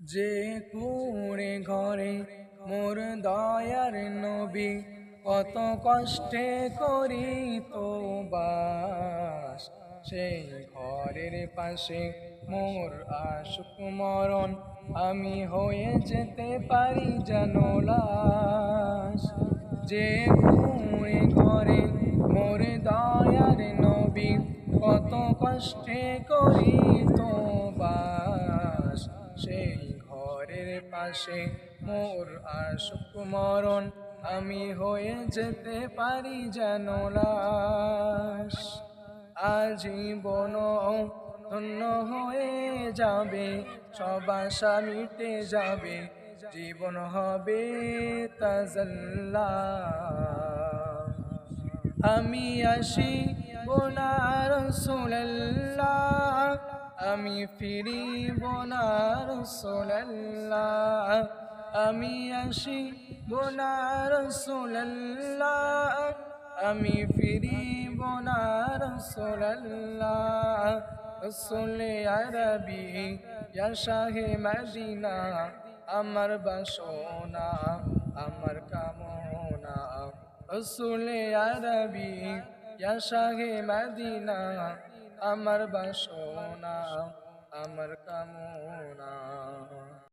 যে কুড়ে ঘরে মোর দয়ার নবী, কত কষ্টে করি তো বাস। সেই ঘরের পাশে মোর আশুক মরণ, আমি হয়ে যেতে পারি জানোলাস যে কুড়ে ঘরে মোর দয়ার নবী, কত কষ্টে করি তো বাস সেই ঘরের পাশে মোর আশুক মরণ, আমি হয়ে যেতে পারি যেন লাশ। আজীবন ধন্য হয়ে যাবে, সব আশা মিটে যাবে, জীবন হবে তাজাল্লা। আমি আসি বোনার সোল্লাহ আমি ফিরি বোনার সোল্লাহ আমি আসি বোনার সোল্লাহ আমি ফিরি বোনার সোল্লাহ রসুলে আরবি শাহে মদিনা। আমার বাসনা, আমার কামনা। রসুলে আরবি শাহে মদিনা। আমার বাসনা আমার কামনা।